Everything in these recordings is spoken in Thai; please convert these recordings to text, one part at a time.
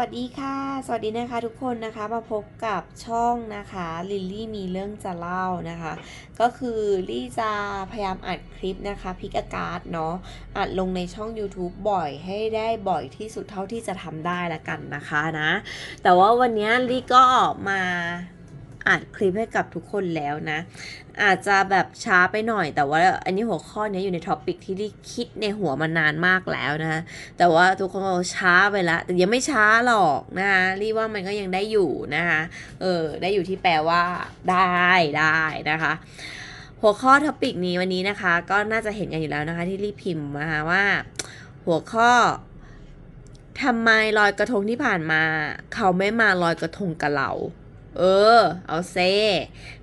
วัสดีค่ะ สวัสดีนะคะทุกคนนะคะมาพบกับช่องนะคะลิลลี่มีเรื่องจะเล่านะคะ ก็คือลี่จะพยายามอัดคลิปนะคะพิกอากาศเนาะอัดลงในช่อง YouTube บ่อยให้ได้บ่อยที่สุดเท่าที่จะทำได้ละกันนะคะนะ แต่ว่าวันนี้ลี่ก็มา อัดคลิปให้กับทุกคนแล้วนะ อาจจะแบบช้าไปหน่อย แต่ว่าอันนี้หัวข้อนี้อยู่ในท็อปิกที่ลี่คิดในหัวมานานมากแล้วนะแต่ว่าทุกคนก็ช้าไปละ แต่ยังไม่ช้าหรอกนะคะรีว่ามันก็ยังได้อยู่นะคะเออได้อยู่ที่แปลว่าได้ได้นะคะหัวข้อท็อปิกนี้วันนี้นะคะ ก็น่าจะเห็นกันอยู่แล้วนะคะที่รีพิมพ์นะคะว่า หัวข้อทำไมลอยกระทงที่ผ่านมา เขาไม่มาลอยกระทงกับเรา เออ เอาเซ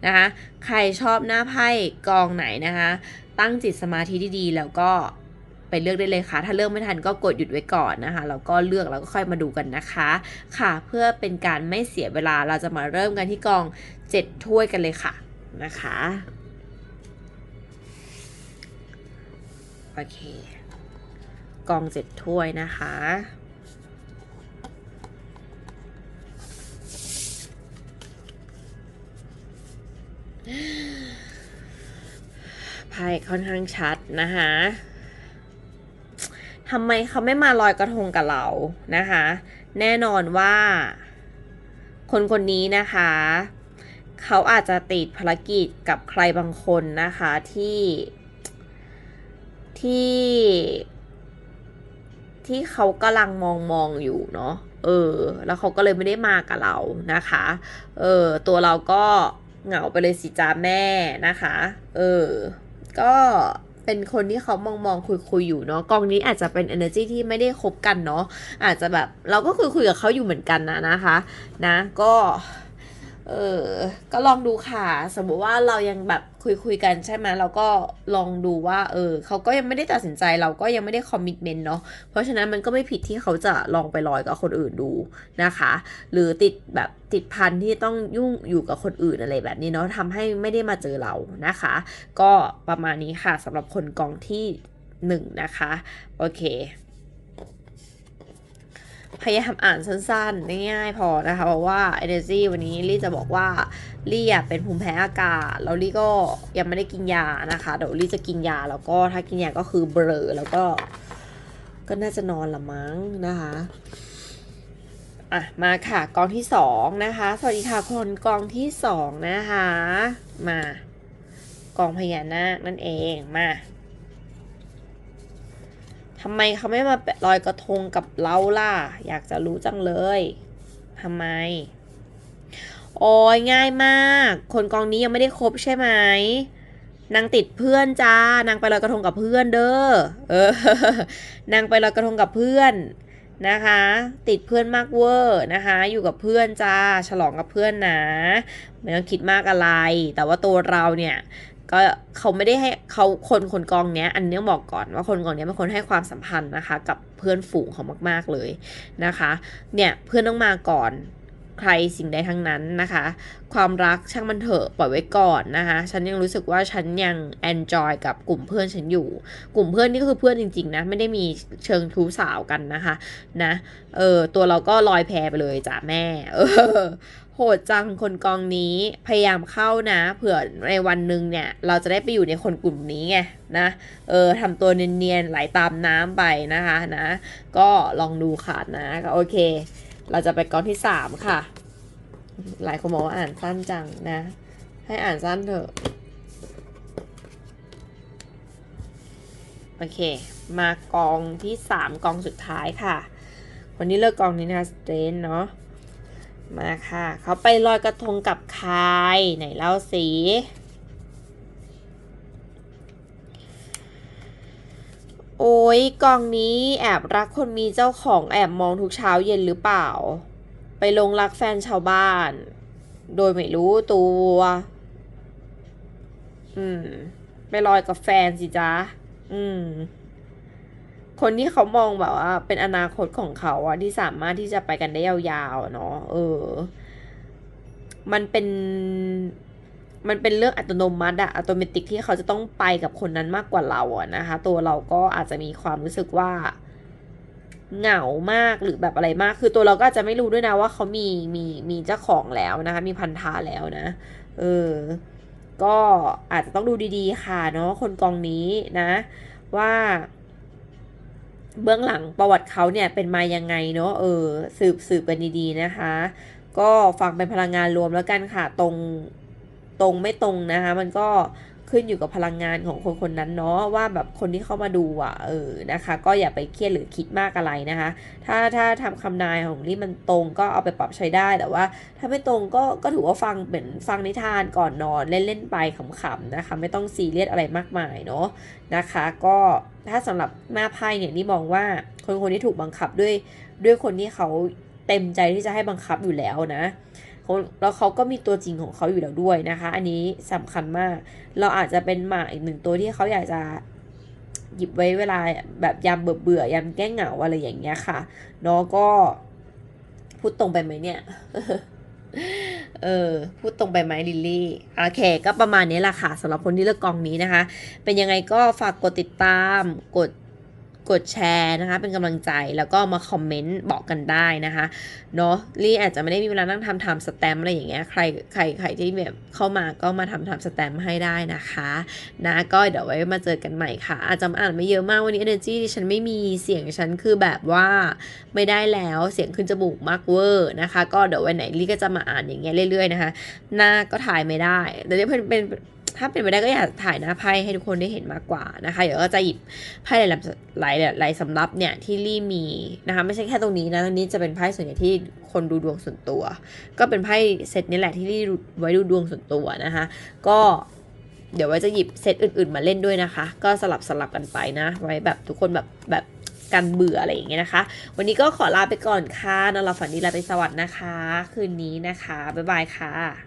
นะคะ ใครชอบหน้าไพ่กองไหนนะคะ ตั้งจิตสมาธิดีๆ แล้วก็ไปเลือกได้เลยค่ะ ถ้าเลือกไม่ทันก็กดหยุดไว้ก่อนนะคะ แล้วก็เลือกแล้วก็ค่อยมาดูกันนะคะ ค่ะ เพื่อเป็นการไม่เสียเวลา เราจะมาเริ่มกันที่กอง 7 ถ้วยกันเลยค่ะ นะคะ โอเค กอง 7 ถ้วยนะคะ ไพ่ค่อนข้างชัดนะคะทำไมเขาไม่มาลอยกระทงกับเรานะคะ แน่นอนว่า คนคนนี้นะคะ เขาอาจจะติดภารกิจกับใครบางคนนะคะที่ที่ที่เขากำลังมองมองอยู่เนาะ เออ แล้วเขาก็เลยไม่ได้มากับเรานะคะ เออ ตัวเราก็เหงาไปเลยสิจ้าแม่นะคะ เออ ก็เป็นคนที่เขามองมองคุยคุยอยู่เนาะกองนี้อาจจะเป็น energy ที่ไม่ได้คบกันเนาะอาจจะแบบเราก็คุยคุยกับเขาอยู่เหมือนกันนะนะคะ นะก็ เออ ก็ลองดูค่ะ สมมติว่าเรายังแบบคุยคุยกันใช่ไหมเราก็ลองดูว่า เออ เขาก็ยังไม่ได้ตัดสินใจ เราก็ยังไม่ได้คอมมิชเมนต์เนาะ เพราะฉะนั้นมันก็ไม่ผิดที่เขาจะลองไปลอยกับคนอื่นดูนะคะ หรือติดแบบติดพันที่ต้องยุ่งอยู่กับคนอื่นอะไรแบบนี้เนาะทำให้ไม่ได้มาเจอเรานะคะ ก็ประมาณนี้ค่ะสำหรับคนกองที่หนึ่งนะคะ โอเค พยายามอ่านสั้นๆ ง่ายๆ พอนะคะ เพราะว่า energy วันนี้ลี่จะบอกว่าลี่อะเป็นภูมิแพ้อากาศ แล้วลี่ก็ยังไม่ได้กินยานะคะ เดี๋ยวลี่จะกินยา แล้วก็ถ้ากินยาก็คือเบลอ แล้วก็ ก็น่าจะนอนละมั้งนะคะอะมาค่ะกองที่สองนะคะ สวัสดีค่ะคนกองที่สองนะคะ มากองพญานาคนั่นเองมา ทำไมเขาไม่มาลอยกระทงกับเราล่ะ อยากจะรู้จังเลยทำไม โอ้ยง่ายมาก คนกองนี้ยังไม่ได้ครบใช่ไหมนางติดเพื่อนจ้านางไปลอยกระทงกับเพื่อนเด้อเออนางไปลอยกระทงกับเพื่อนนะคะ ติดเพื่อนมากเวอร์นะคะ อยู่กับเพื่อนจ้าฉลองกับเพื่อนนะไม่ต้องคิดมากอะไร แต่ว่าตัวเราเนี่ย ก็เขาไม่ได้ให้เขาคนคนกองเนี้ย อันเนี้ต้อบอกก่อนว่าคนกองเนี้ยเป็นคนให้ความสัมพันธ์นะคะ กับเพื่อนฝูงเขามาก ๆเลยนะคะ เนี่ยเพื่อนต้องมาก่อน ใครสิ่งใดทั้งนั้นนะคะ ความรักช่างมันเถอะปล่อยไว้ก่อนนะคะ ฉันยังรู้สึกว่าฉันยัง enjoy กับกลุ่มเพื่อนฉันอยู่ กลุ่มเพื่อนนี่ก็คือเพื่อนจริงๆนะ ไม่ได้มีเชิงทูสาวกันนะคะ นะ เออ ตัวเราก็ลอยแพไปเลยจ้ะแม่ เออโหดจังคนกองนี้พยายามเข้านะ เผื่อในวันหนึ่งเนี่ยเราจะได้ไปอยู่ในคนกลุ่มนี้ไงนะเออทำตัวเนียนๆไหลตามน้ำไปนะคะนะ ก็ลองดูค่ะนะก็โอเค เราจะไปกองที่สามค่ะ หลายคนบอกว่าอ่านสั้นจังนะ ให้อ่านสั้นเถอะ โอเค มากองที่สามกองสุดท้ายค่ะ วันนี้เลิกกองนี้นะสเตนเนาะ มาค่ะ เขาไปลอยกระทงกับใครไหนเล่าสิ โอ้ยกองนี้แอบรักคนมีเจ้าของแอบมองทุกเช้าเย็นหรือเปล่า ไปลงรักแฟนชาวบ้าน โดยไม่รู้ตัว อืม ไปลอยกับแฟนสิจ๊ะ อืม คนที่เขามองแบบว่า เป็นอนาคตของเขาอะที่สามารถที่จะไปกันได้ยาวๆเนาะเออ มันเป็น มันเป็นเรื่องอัตโนมัติอะอัตโนมัติที่เขาจะต้องไปกับคนนั้นมากกว่าเราอะนะคะ ตัวเราก็อาจจะมีความรู้สึกว่าเหงามากหรือแบบอะไรมาก คือตัวเราก็อาจจะไม่รู้ด้วยนะว่าเขามีมีมีเจ้าของแล้วนะคะ มีพันธาแล้วนะ เออ ก็อาจจะต้องดูดีๆ ค่ะเนาะคนกองนี้นะ ว่า เบื้องหลังประวัติเขาเนี่ยเป็นมายังไงเนาะเออ สืบสืบกันดีๆนะคะ ก็ฟังเป็นพลังงานรวมแล้วกันค่ะ ตรง ตรงไม่ตรงนะคะมันก็ขึ้นอยู่กับพลังงานของคนคนนั้นเนาะว่าแบบคนที่เข้ามาดูอะเออนะคะ ก็อย่าไปเครียดหรือคิดมากอะไรนะคะ ถ้าถ้าทำคำนายของนี่มันตรงก็เอาไปปรับใช้ได้แต่ว่า ถ้าไม่ตรงก็ก็ถือว่าฟังเหมือนฟังนิทานก่อนนอนเล่นๆไปขำๆนะคะ ไม่ต้องซีเรียสอะไรมากมายเนาะนะคะ ก็ถ้าสำหรับหน้าไพ่เนี่ยนี่มองว่าคนคนนี้ถูกบังคับด้วยด้วยคนที่เขาเต็มใจที่จะให้บังคับอยู่แล้วนะ แล้วเขาก็มีตัวจริงของเขาอยู่แล้วด้วยนะคะ อันนี้สำคัญมาก เราอาจจะเป็นหมาอีกหนึ่งตัวที่เขาอยากจะหยิบไว้เวลาแบบยามเบื่อเบื่อๆยามแก้เหงาอะไรอย่างเงี้ยค่ะเนาะก็พูดตรงไปไหมเนี่ยเออพูดตรงไปไหมลิลลี่โอเค ก็ประมาณนี้แหละค่ะสำหรับคนที่เลือกกองนี้นะคะ เป็นยังไงก็ฝากกดติดตามกด กดแชร์นะคะ เป็นกำลังใจแล้วก็มาคอมเมนต์บอกกันได้นะคะเนาะลี่อาจจะไม่ได้มีเวลานั่งทำทม์สแตมอะไรอย่างเงี้ยใครใครใครที่แบบเข้ามาก็มาทำทม์สแตมให้ได้นะคะนะก็เดี๋ยวไว้มาเจอกันใหม่ค่ะ อาจจะอ่านไม่เยอะมากวันนี้ energy ดิฉันไม่มีเสียงฉันคือแบบว่าไม่ได้แล้วเสียงขึ้นจมูกมากเวอร์นะคะ ก็เดี๋ยววันไหนลี่ก็จะมาอ่านอย่างเงี้ยเรื่อยๆนะคะ หน้าก็ถ่ายไม่ได้เนี่ยเป็นเป็น ถ้าเป็นไปได้ก็อยากถ่ายหน้าไพ่ให้ทุกคนได้เห็นมากกว่านะคะ เดี๋ยวก็จะหยิบไพ่หลายหลายหลายสำรับเนี่ยที่ลี่มีนะคะไม่ใช่แค่ตรงนี้นะตรงนี้จะเป็นไพ่ส่วนใหญ่ที่คนดูดวงส่วนตัว ก็เป็นไพ่เซตนี้แหละที่ลี่ไว้ดูดวงส่วนตัวนะคะ ก็เดี๋ยวไว้จะหยิบเซตอื่น ๆ มาเล่นด้วยนะคะ ก็สลับสลับกันไปนะ ไว้แบบทุกคนแบบแบบกันเบื่ออะไรอย่างเงี้ยนะคะ วันนี้ก็ขอลาไปก่อนค่ะนอนหลับฝันดีลาไปสวัสดีนะคะ คืนนี้นะคะ บ๊ายบายค่ะ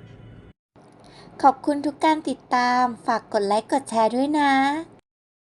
ขอบคุณทุกการติดตาม ฝากกดไลค์กดแชร์ด้วยนะ